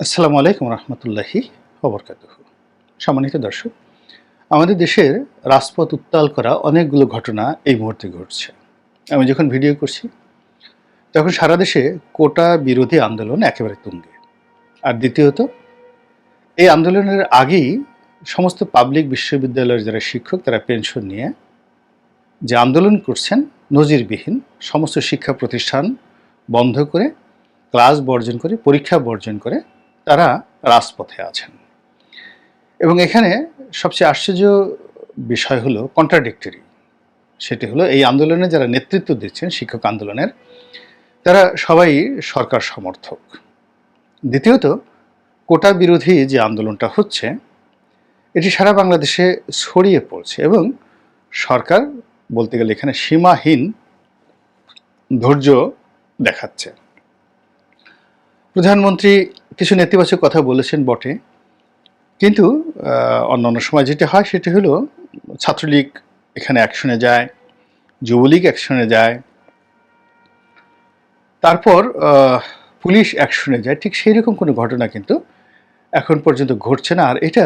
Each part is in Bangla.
আসসালামু আলাইকুম রহমতুল্লাহি অবরকাত সম্মানিত দর্শক, আমাদের দেশের রাজপথ উত্তাল করা অনেকগুলো ঘটনা এই মুহূর্তে ঘটছে। আমি যখন ভিডিও করছি, তখন সারা দেশে কোটা বিরোধী আন্দোলন একেবারে তুঙ্গে। আর দ্বিতীয়ত, এই আন্দোলনের আগেই সমস্ত পাবলিক বিশ্ববিদ্যালয়ের যারা শিক্ষক, তারা পেনশন নিয়ে যে আন্দোলন করছেন, নজিরবিহীন সমস্ত শিক্ষা প্রতিষ্ঠান বন্ধ করে, ক্লাস বর্জন করে, পরীক্ষা বর্জন করে তারা রাজপথে আছেন। এবং এখানে সবচেয়ে আশ্চর্য বিষয় হলো কন্ট্রাডিক্টরি সেটি হলো এই আন্দোলনে যারা নেতৃত্ব দিচ্ছেন, শিক্ষক আন্দোলনের, তারা সবাই সরকার সমর্থক। দ্বিতীয়ত, কোটা বিরোধী যে আন্দোলনটা হচ্ছে, এটি সারা বাংলাদেশে ছড়িয়ে পড়ছে এবং সরকার বলতে গেলে এখানে সীমাহীন ধৈর্য দেখাচ্ছে। প্রধানমন্ত্রী কিছু নেতিবাচক কথা বলেছেন বটে। কিন্তু অন্যান্য সময় যেটা হয় সেটি হলো, ছাত্রলীগ এখানে অ্যাকশনে যায়, যুবলীগ অ্যাকশনে যায়। তারপর পুলিশ অ্যাকশনে যায়। ঠিক সেই রকম কোনো ঘটনা কিন্তু এখন পর্যন্ত ঘটছে না। আর এটা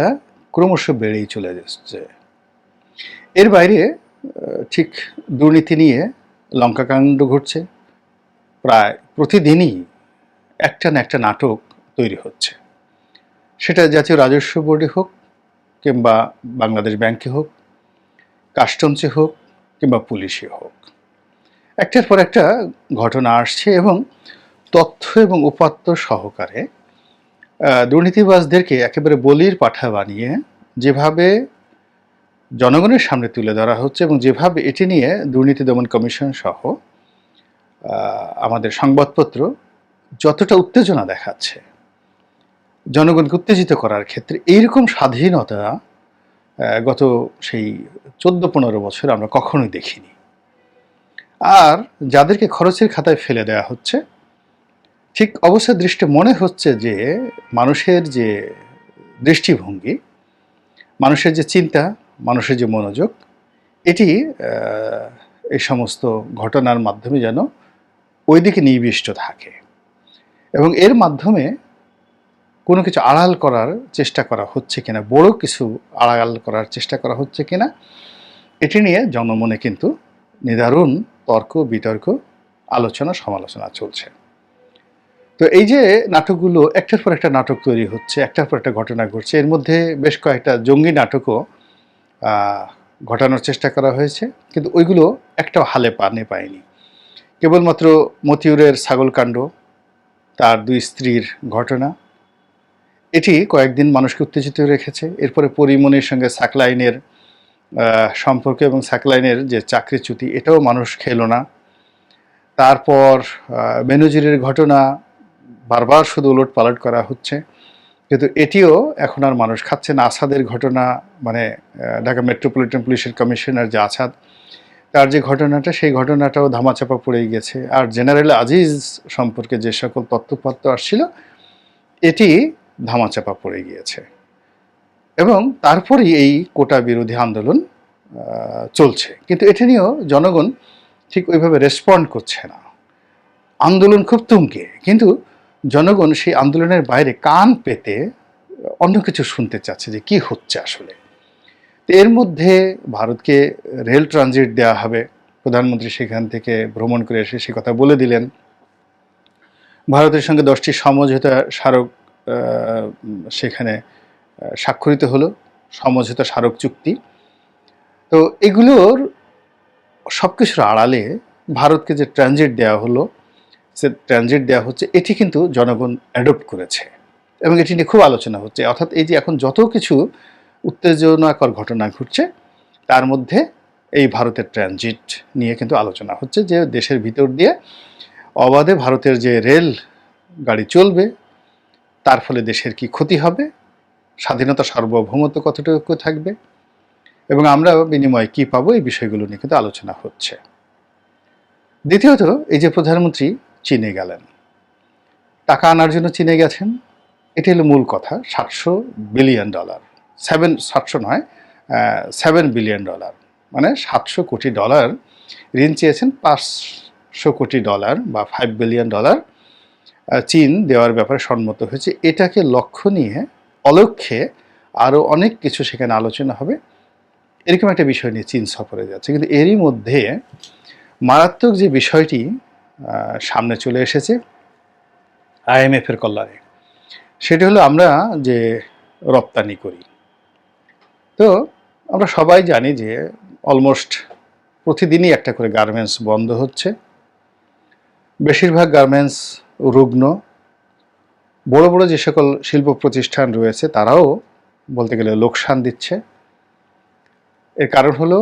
ক্রমশ বেড়েই চলে যাচ্ছে। এর বাইরে ঠিক দুর্নীতি নিয়ে লঙ্কাকাণ্ড ঘটছে। প্রায় প্রতিদিনই একটা না একটা নাটক তৈরি হচ্ছে। সেটা জাতীয় রাজস্ব বোর্ডে হোক কিংবা বাংলাদেশ ব্যাংকে হোক, কাস্টমসে হোক কিংবা পুলিশে হোক। একটার পর একটা ঘটনা আসছে এবং তথ্য এবং উপাত্ত সহকারে দুর্নীতিবাজদেরকে একেবারে বলির পাঠা বানিয়ে যেভাবে জনগণের সামনে তুলে ধরা হচ্ছে এবং যেভাবে এটি নিয়ে দুর্নীতি দমন কমিশন সহ আমাদের সংবাদপত্র যতটা উত্তেজনা দেখাচ্ছে জনগণকে উত্তেজিত করার ক্ষেত্রে এইরকম স্বাধীনতা গত সেই চোদ্দ পনেরো বছর আমরা কখনোই দেখিনি। আর যাদেরকে খরচের খাতায় ফেলে দেওয়া হচ্ছে, ঠিক অবস্থা দৃষ্টি মনে হচ্ছে যে মানুষের যে দৃষ্টিভঙ্গি, মানুষের যে চিন্তা, মানুষের যে মনোযোগ, এটি এই সমস্ত ঘটনার মাধ্যমে যেন ওইদিকে নিবিষ্ট থাকে। এবং এর মাধ্যমে কোনো কিছু আড়াল করার চেষ্টা করা হচ্ছে কিনা, বড় কিছু আড়াল করার চেষ্টা করা হচ্ছে কিনা, এটি নিয়ে জনমনে কিন্তু নিদারুণ তর্ক, বিতর্ক, আলোচনা, সমালোচনা চলছে। তো এই যে নাটকগুলো, একটার পর একটা নাটক তৈরি হচ্ছে, একটার পর একটা ঘটনা ঘটছে, এর মধ্যে বেশ কয়েকটা জঙ্গি নাটকও ঘটানোর চেষ্টা করা হয়েছে, কিন্তু ওইগুলো একটাও হালে পানে পায়নি। কেবলমাত্র মতিউরের ছাগলকাণ্ড, তার দুই স্ত্রীর ঘটনা এটি কয়েকদিন মানুষকে উত্তেজিত রেখেছে। এরপরে পরিমণির সঙ্গে সাকলাইনের সম্পর্ক এবং সাকলাইনের যে চাকরিচ্যুতি, এটাও মানুষ খেলো না। তারপর বেনজিরের ঘটনা বারবার শুধু উলট পালট করা হচ্ছে। কিন্তু এটিও এখন আর মানুষ খাচ্ছে না। আসাদের ঘটনা মানে ঢাকা মেট্রোপলিটন পুলিশের কমিশনার যে আসাদ, তার যে ঘটনাটা, সেই ঘটনাটাও ধামাচাপা পড়ে গেছে। আর জেনারেল আজিজ সম্পর্কে যে সকল তথ্যপত্র আসছিল, এটি ধামাচাপা পড়ে গিয়েছে। এবং তারপরেই এই কোটা বিরোধী আন্দোলন চলছে। কিন্তু এটা নিয়েও জনগণ ঠিক ওইভাবে রেসপন্ড করছে না। আন্দোলন খুব তুমকে কিন্তু জনগণ সেই আন্দোলনের বাইরে কান পেতে অন্য কিছু শুনতে চাচ্ছে যে কি হচ্ছে আসলে। এর মধ্যে ভারতকে রেল ট্রানজিট দেওয়া হবে। প্রধানমন্ত্রী সেখান থেকে ভ্রমণ করে এসে সে কথা বলে দিলেন। ভারতের সঙ্গে দশটি সমঝোতা স্মারক সেখানে স্বাক্ষরিত হলো সমঝোতা স্মারক চুক্তি। তো এগুলোর সব কিছুর আড়ালে ভারতকে যে ট্রানজিট দেওয়া হলো, সে ট্রানজিট দেওয়া হচ্ছে, এটি কিন্তু জনগণ অ্যাডপ্ট করেছে। এবং এটি নিয়ে খুব আলোচনা হচ্ছে। অর্থাৎ এই যে এখন যত কিছু উত্তেজনাকর ঘটনা ঘটছে, তার মধ্যে এই ভারতের ট্রানজিট নিয়ে কিন্তু আলোচনা হচ্ছে যে দেশের ভিতর দিয়ে অবাধে ভারতের যে রেল গাড়ি চলবে তার ফলে দেশের কি ক্ষতি হবে? স্বাধীনতা সার্বভৌমত্ব কতটুকু থাকবে? এবং আমরা বিনিময়ে কি পাবো? এই বিষয়গুলো নিয়ে কিন্তু আলোচনা হচ্ছে। দ্বিতীয়ত, এই যে প্রধানমন্ত্রী চীনে গেলেন, টাকা আনার জন্য চীনে গেছেন, এটি হলো মূল কথা, সাতশো বিলিয়ন ডলার। সেভেন, সাতশো নয় সেভেন বিলিয়ন ডলার। মানে সাতশো কোটি ডলার ঋণ চেয়েছেন, পাঁচশো কোটি ডলার বা ফাইভ বিলিয়ন ডলার। চীন দেওয়ার ব্যাপারে সম্মত হয়েছে। এটাকে লক্ষ্য নিয়ে, অলক্ষ্যে আরও অনেক কিছু সেখানে আলোচনা হবে। এরকম একটা বিষয় নিয়ে চীন সফরে যাচ্ছে। কিন্তু এরই মধ্যে মারাত্মক যে বিষয়টি সামনে চলে এসেছে আইএমএফের কল্যাণে। সেটি হলো আমরা যে রপ্তানি করি। তো আমরা সবাই জানি যে অলমোস্ট প্রতিদিনই একটা করে গার্মেন্টস বন্ধ হচ্ছে। বেশিরভাগ গার্মেন্টস রুগ্ন, বড় বড় যে সকল শিল্প প্রতিষ্ঠান রয়েছে, তারাও বলতে গেলে লোকসান দিচ্ছে। এর কারণ হলো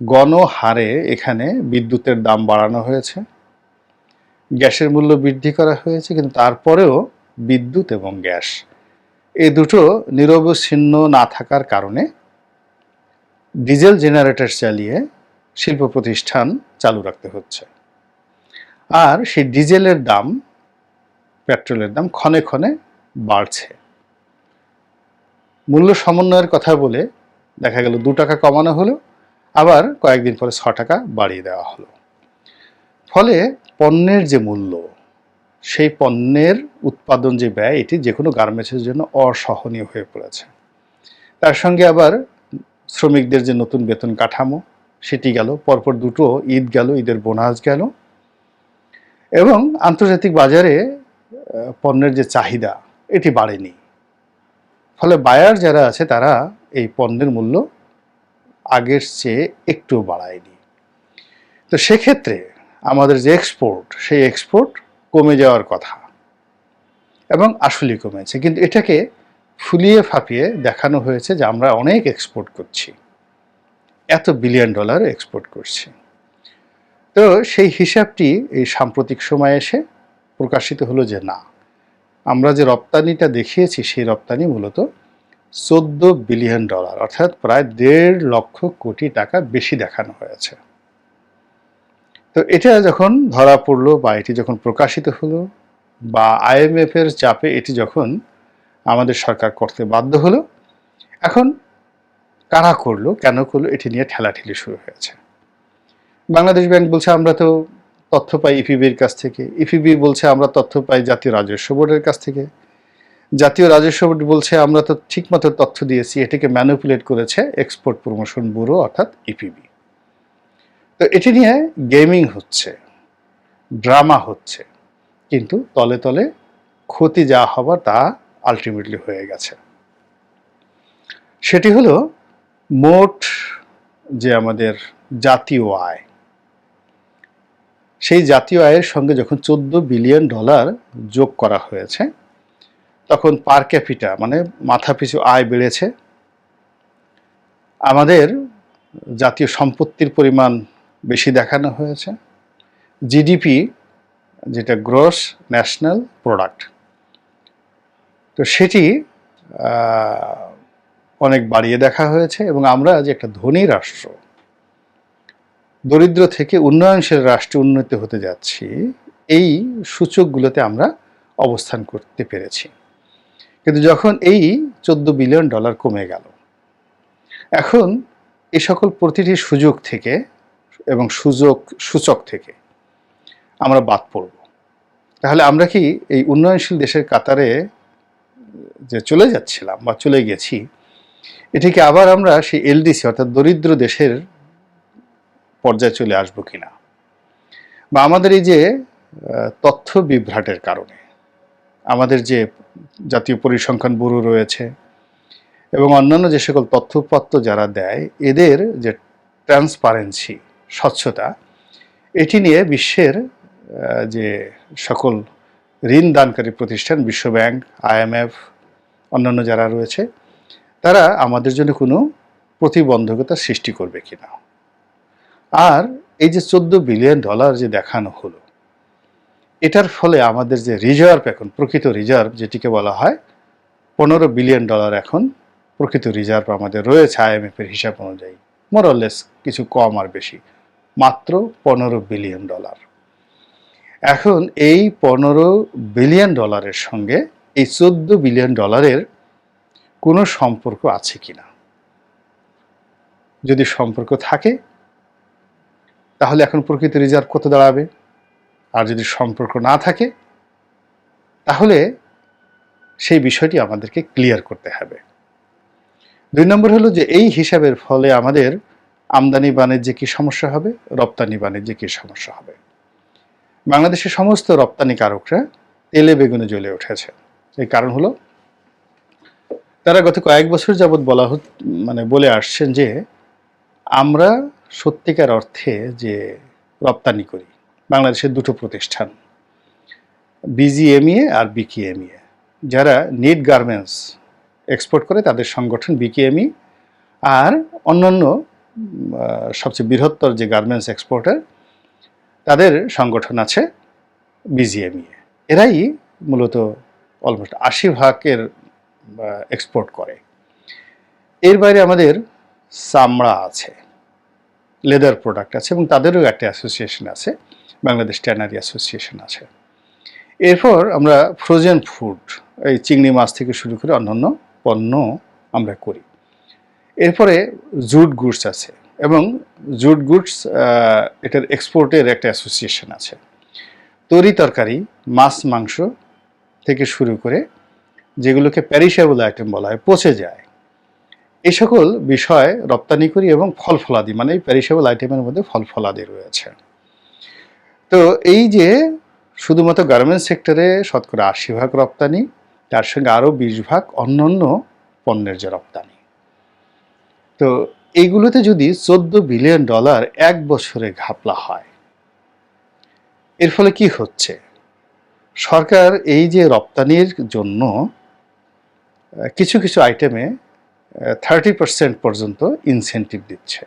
গণহারে এখানে বিদ্যুতের দাম বাড়ানো হয়েছে, গ্যাসের মূল্য বৃদ্ধি করা হয়েছে, কিন্তু তারপরেও বিদ্যুৎ এবং গ্যাস এই দুটো নিরবচ্ছিন্ন না থাকার কারণে ডিজেল জেনারেটর চালিয়ে শিল্প প্রতিষ্ঠান চালু রাখতে হচ্ছে। আর সেই ডিজেলের দাম পেট্রোলের দাম ক্ষণে ক্ষণে বাড়ছে। মূল্য সমন্বয়ের কথা বলে দেখা গেল দু টাকা কমানো হলো, আবার কয়েকদিন পরে ছ টাকা বাড়িয়ে দেওয়া হলো। ফলে পণ্যের যে মূল্য, সেই পণ্যের উৎপাদন যে ব্যয়, এটি যে কোনো গার্মেন্টসের জন্য অসহনীয় হয়ে পড়েছে। তার সঙ্গে আবার শ্রমিকদের যে নতুন বেতন কাঠামো, সেটি গেল, পরপর দুটো ঈদ গেল, ঈদের বোনাস গেল। এবং আন্তর্জাতিক বাজারে পণ্যের যে চাহিদা, এটি বাড়েনি। ফলে বায়ার যারা আছে, তারা এই পণ্যের মূল্য আগের চেয়ে একটু বাড়ায়নি। তো সেক্ষেত্রে আমাদের যে এক্সপোর্ট সেই এক্সপোর্ট কমে যাওয়ার কথা এবং আসলেই কমেছে। কিন্তু এটাকে ফুলিয়ে ফাঁপিয়ে দেখানো হয়েছে যে আমরা অনেক এক্সপোর্ট করছি। এত বিলিয়ন ডলার এক্সপোর্ট করছি। তো সেই হিসাবটি এই সাম্প্রতিক সময়ে এসে প্রকাশিত হলো যে না। আমরা যে রপ্তানিটা দেখিয়েছি, সেই রপ্তানি মূলত চোদ্দ বিলিয়ন ডলার, অর্থাৎ প্রায় দেড় লক্ষ কোটি টাকা বেশি দেখানো হয়েছে। তো এটা যখন ধরা পড়ল বা এটি যখন প্রকাশিত হলো বা আইএমএফ এর চাপে এটি যখন আমাদের সরকার করতে বাধ্য হলো, এখন কারা করল, কেন করল, এটি নিয়ে ঠেলাঠেলি শুরু হয়েছে। বাংলাদেশ ব্যাংক বলছে, আমরা তো তথ্য পাই ইপিবির কাছ থেকে। ইপিবি বলছে, আমরা তথ্য পাই জাতীয় রাজস্ব বোর্ডের কাছ থেকে। জাতীয় রাজস্ব বোর্ড বলছে, আমরা তো ঠিকমতো তথ্য দিয়েছি, এটাকে ম্যানুপুলেট করেছে এক্সপোর্ট প্রমোশন ব্যুরো অর্থাৎ ইপিবি। তো এটি নিয়ে গেমিং হচ্ছে ড্রামা হচ্ছে, কিন্তু তলে তলে ক্ষতি যা হবার তা আলটিমেটলি হয়ে গেছে। সেটি হলো মোট যে আমাদের জাতীয় আয় সেই জাতীয় আয়ের সঙ্গে যখন চোদ্দ বিলিয়ন ডলার যোগ করা হয়েছে, তখন পার ক্যাপিটা মানে মাথাপিছু আয় বেড়েছে। আমাদের জাতীয় সম্পত্তির পরিমাণ বেশি দেখানো হয়েছে। জিডিপি, যেটা গ্রস ন্যাশনাল প্রোডাক্ট, তো সেটি অনেক বাড়িয়ে দেখা হয়েছে এবং আমরা যে একটা ধনী রাষ্ট্র দরিদ্র থেকে উন্নয়নশীল রাষ্ট্রে উন্নতি হতে যাচ্ছি, এই সূচকগুলোতে আমরা অবস্থান করতে পেরেছি। কিন্তু যখন এই চোদ্দ বিলিয়ন ডলার কমে গেল, এখন এ সকল প্রতিটি সুযোগ থেকে এবং সুযোগ, সূচক থেকে আমরা বাদ পড়ব। তাহলে আমরা কি এই উন্নয়নশীল দেশের কাতারে যে চলে যাচ্ছিলাম বা চলে গেছি, এটিকে আবার আমরা সেই এলডিসি অর্থাৎ দরিদ্র দেশের পর্যায়ে চলে আসব কিনা? বা আমাদের এই যে তথ্য বিভ্রাটের কারণে, আমাদের যে জাতীয় পরিসংখ্যান ব্যুরো রয়েছে এবং অন্যান্য যে সকল তথ্যপত্র যারা দেয়, এদের যে ট্রান্সপারেন্সি স্বচ্ছতা, এটি নিয়ে বিশ্বের যে সকল ঋণ দানকারী প্রতিষ্ঠান, বিশ্বব্যাংক আইএমএফ অন্যান্য যারা রয়েছে, তারা আমাদের জন্য কোনো প্রতিবন্ধকতা সৃষ্টি করবে কিনা? আর এই যে চোদ্দ বিলিয়ন ডলার যে দেখানো হলো, এটার ফলে আমাদের যে রিজার্ভ এখন, প্রকৃত রিজার্ভ যেটিকে বলা হয় পনেরো বিলিয়ন ডলার এখন প্রকৃত রিজার্ভ আমাদের রয়েছে আইএমএফ এর হিসাব অনুযায়ী। মোরলেস কিছু কম আর বেশি, মাত্র পনেরো বিলিয়ন ডলার। এখন এই পনেরো বিলিয়ন ডলারের সঙ্গে এই চোদ্দ বিলিয়ন ডলারের কোনো সম্পর্ক আছে কিনা? যদি সম্পর্ক থাকে তাহলে এখন প্রকৃত রিজার্ভ কত দাঁড়াবে? আর যদি সম্পর্ক না থাকে, তাহলে সেই বিষয়টি আমাদেরকে ক্লিয়ার করতে হবে। দুই নম্বর হলো যে এই হিসাবের ফলে আমাদের আমদানি বাণিজ্যে কি সমস্যা হবে? রপ্তানি বাণিজ্যে কি সমস্যা হবে? বাংলাদেশের সমস্ত রপ্তানিকারকরা তেলে, বেগুনে জ্বলে উঠেছে। এই কারণ হলো, তারা গত কয়েক বছর যাবৎ বলা মানে বলে আসছেন যে আমরা সত্যিকার অর্থে যে রপ্তানি করি, বাংলাদেশের দুটো প্রতিষ্ঠান, বিজিএমইএ আর বিকিএমইএ, যারা নিট গার্মেন্টস এক্সপোর্ট করে তাদের সংগঠন বিকিএমই আর অন্যান্য সবচেয়ে বৃহত্তর যে গার্মেন্টস এক্সপোর্টার, তাদের সংগঠন আছে বিজিএমইএ। এরাই মূলত অলমোস্ট আশি ভাগের এক্সপোর্ট করে। এর বাইরে আমাদের চামড়া আছে। লেদার প্রোডাক্ট আছে এবং তাদেরও একটা অ্যাসোসিয়েশন আছে, বাংলাদেশ ট্যানারি অ্যাসোসিয়েশন আছে। এরপর আমরা ফ্রোজেন ফুড এই চিংড়ি মাছ থেকে শুরু করে অন্যান্য পণ্য আমরা করি। এরপরে জুট গুডস আছে এবং জুট গুডস এটার এক্সপোর্টের একটা অ্যাসোসিয়েশন আছে। তরি তরকারি, মাছ মাংস থেকে শুরু করে যেগুলোকে প্যারিসেবল আইটেম বলা হয়, পচে যায়। এই সকল বিষয় রপ্তানি করি এবং ফল ফলাদি মানে এই প্যারিসেবল আইটেমের মধ্যে ফল ফলাদি রয়েছে। তো এই যে শুধুমাত্র গার্মেন্টস সেক্টরে শতকরা আশি ভাগ রপ্তানি, তার সঙ্গে আরও বিশ ভাগ অন্যান্য পণ্যের যে রপ্তানি। তো এইগুলোতে যদি চোদ্দ বিলিয়ন ডলার এক বছরে ঘাপলা হয়, এর ফলে কি হচ্ছে? সরকার এই যে রপ্তানির জন্য কিছু কিছু আইটেমে থার্টি পার্সেন্ট পর্যন্ত ইনসেন্টিভ দিচ্ছে।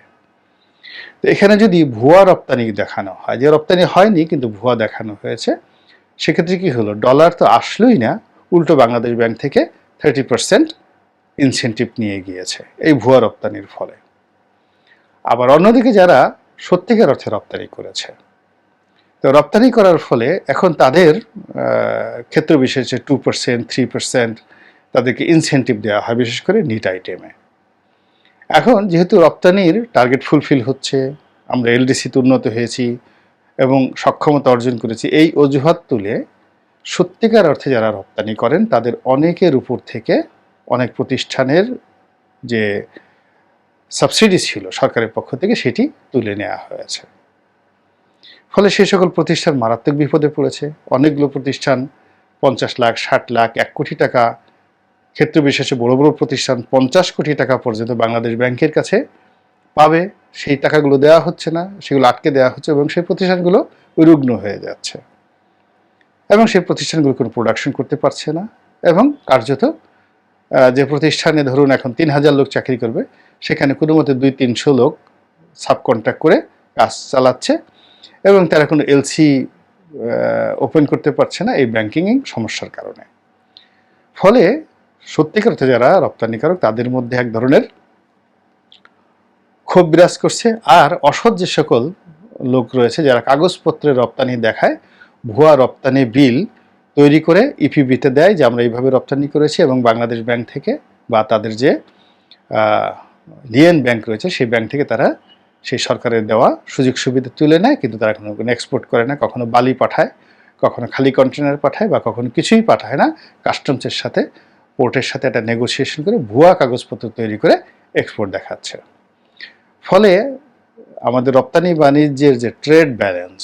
তো এখানে যদি ভুয়া রপ্তানি দেখানো হয়, যে রপ্তানি হয়নি কিন্তু ভুয়া দেখানো হয়েছে, সেক্ষেত্রে কি হলো? ডলার তো আসলোই না, উল্টো বাংলাদেশ ব্যাংক থেকে থার্টি পার্সেন্ট ইনসেন্টিভ নিয়ে গিয়েছে এই ভুয়া রপ্তানির ফলে। আবার অন্যদিকে যারা সত্যিকার অর্থে রপ্তানি করেছে, তো রপ্তানি করার ফলে এখন তাদের ক্ষেত্র বিশেষে টু পার্সেন্ট থ্রি পার্সেন্ট তাদেরকে ইনসেন্টিভ দেওয়া হয়, বিশেষ করে নিট আইটেমে এখন যেহেতু রপ্তানির টার্গেট ফুলফিল হচ্ছে, আমরা এলডিসিতে উন্নত হয়েছি এবং সক্ষমতা অর্জন করেছি, এই অজুহাত তুলে সত্যিকার অর্থে যারা রপ্তানি করেন, তাদের অনেকের উপর থেকে অনেক প্রতিষ্ঠানের যে সাবসিডি ছিল সরকারের পক্ষ থেকে, সেটি তুলে নেওয়া হয়েছে। ফলে সে সকল প্রতিষ্ঠান মারাত্মক বিপদে পড়েছে। অনেকগুলো প্রতিষ্ঠান পঞ্চাশ লাখ, ষাট লাখ, এক কোটি টাকা ক্ষেত্র বিশেষে বড় বড় প্রতিষ্ঠান পঞ্চাশ কোটি টাকা পর্যন্ত বাংলাদেশ ব্যাংকের কাছে পাবে, সেই টাকাগুলো দেওয়া হচ্ছে না, সেগুলো আটকে দেওয়া হচ্ছে এবং সেই প্রতিষ্ঠানগুলো রুগ্ন হয়ে যাচ্ছে। এবং সেই প্রতিষ্ঠানগুলো কোনো প্রোডাকশন করতে পারছে না এবং কার্যত যে প্রতিষ্ঠানে ধরুন এখন তিন হাজার লোক চাকরি করবে, সেখানে কোনো মতে দুই তিনশো লোক সাব কন্ট্রাক্ট করে কাজ চালাচ্ছে এবং তারা কোনো এলসি ওপেন করতে পারছে না এই ব্যাংকিং সমস্যার কারণে। ফলে সত্যিকার অর্থে যারা রপ্তানিকারক তাদের মধ্যে এক ধরনের ক্ষোভ বিরাজ করছে। আর অসৎ যে সকল লোক রয়েছে, যারা কাগজপত্রে রপ্তানি দেখায়, ভুয়া রপ্তানি বিল তৈরি করে ইপিবিতে দেয়, যে আমরা এইভাবে রপ্তানি করেছি এবং বাংলাদেশ ব্যাংক থেকে বা তাদের যে লিয়েন ব্যাংক রয়েছে, সেই ব্যাংক থেকে তারা সেই সরকারের দেওয়া সুযোগ সুবিধা তুলে নেয়, কিন্তু তারা কোনো এক্সপোর্ট করে না, কখনো বালি পাঠায়, কখনো খালি কন্টেনার পাঠায় বা কখনো কিছুই পাঠায় না কাস্টমসের সাথে পোর্টের সাথে একটা নেগোসিয়েশন করে ভুয়া কাগজপত্র তৈরি করে এক্সপোর্ট দেখাচ্ছে। ফলে আমাদের রপ্তানি বাণিজ্যের যে ট্রেড ব্যালেন্স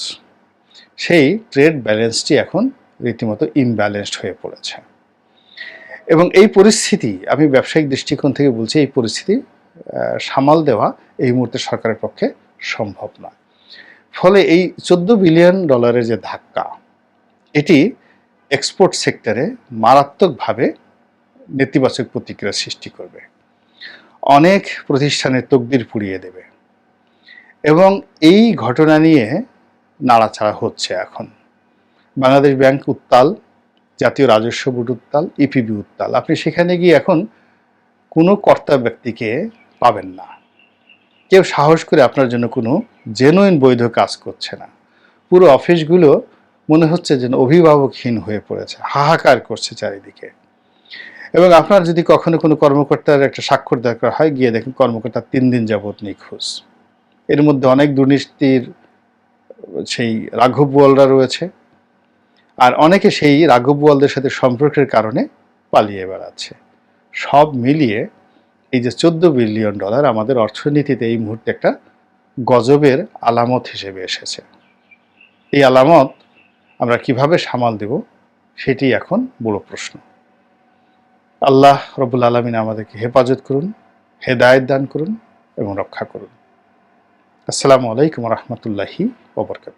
সেই ট্রেড ব্যালেন্সটি এখন রীতিমতো ইমব্যালেন্সড হয়ে পড়েছে। এবং এই পরিস্থিতি, আমি ব্যবসায়িক দৃষ্টিকোণ থেকে বলছি, এই পরিস্থিতি সামাল দেওয়া এই মুহূর্তে সরকারের পক্ষে সম্ভব না। ফলে এই চোদ্দ বিলিয়ন ডলারের যে ধাক্কা, এটি এক্সপোর্ট সেক্টরে মারাত্মকভাবে নেতিবাচক প্রতিক্রিয়া সৃষ্টি করবে। অনেক প্রতিষ্ঠানের তকদির পুড়িয়ে দেবে। এবং এই ঘটনা নিয়ে নাড়াচাড়া হচ্ছে এখন। বাংলাদেশ ব্যাংক উত্তাল, জাতীয় রাজস্ব বোর্ড উত্তাল, ইপিবি উত্তাল। আপনি সেখানে গিয়ে এখন কোনো কর্তা ব্যক্তিকে পাবেন না। কেউ সাহস করে আপনার জন্য কোনো জেনুইন বৈধ কাজ করছে না। পুরো অফিসগুলো মনে হচ্ছে যেন অভিভাবকহীন হয়ে পড়েছে, হাহাকার করছে চারিদিকে। এবং আপনার যদি কখনো কোনো কর্মকর্তার একটা স্বাক্ষর দরকার হয়, গিয়ে দেখেন কর্মকর্তা তিন দিন যাবৎ নিখোঁজ। এর মধ্যে অনেক দুর্নীতির সেই রাঘব বোয়ালরা রয়েছে আর অনেকে সেই রাঘবওয়ালদের সাথে সম্পর্কের কারণে পালিয়ে বেড়াচ্ছে। সব মিলিয়ে এই যে চোদ্দ বিলিয়ন ডলার আমাদের অর্থনীতিতে এই মুহূর্তে একটা গজবের আলামত হিসেবে এসেছে। এই আলামত আমরা কীভাবে সামাল দেব, সেটি এখন বড় প্রশ্ন। আল্লাহ রবুল আলমিন আমাদেরকে হেফাজত করুন, হেদায়ত দান করুন এবং রক্ষা করুন। আসসালামু আলাইকুম রহমতুল্লাহি ওবরকাত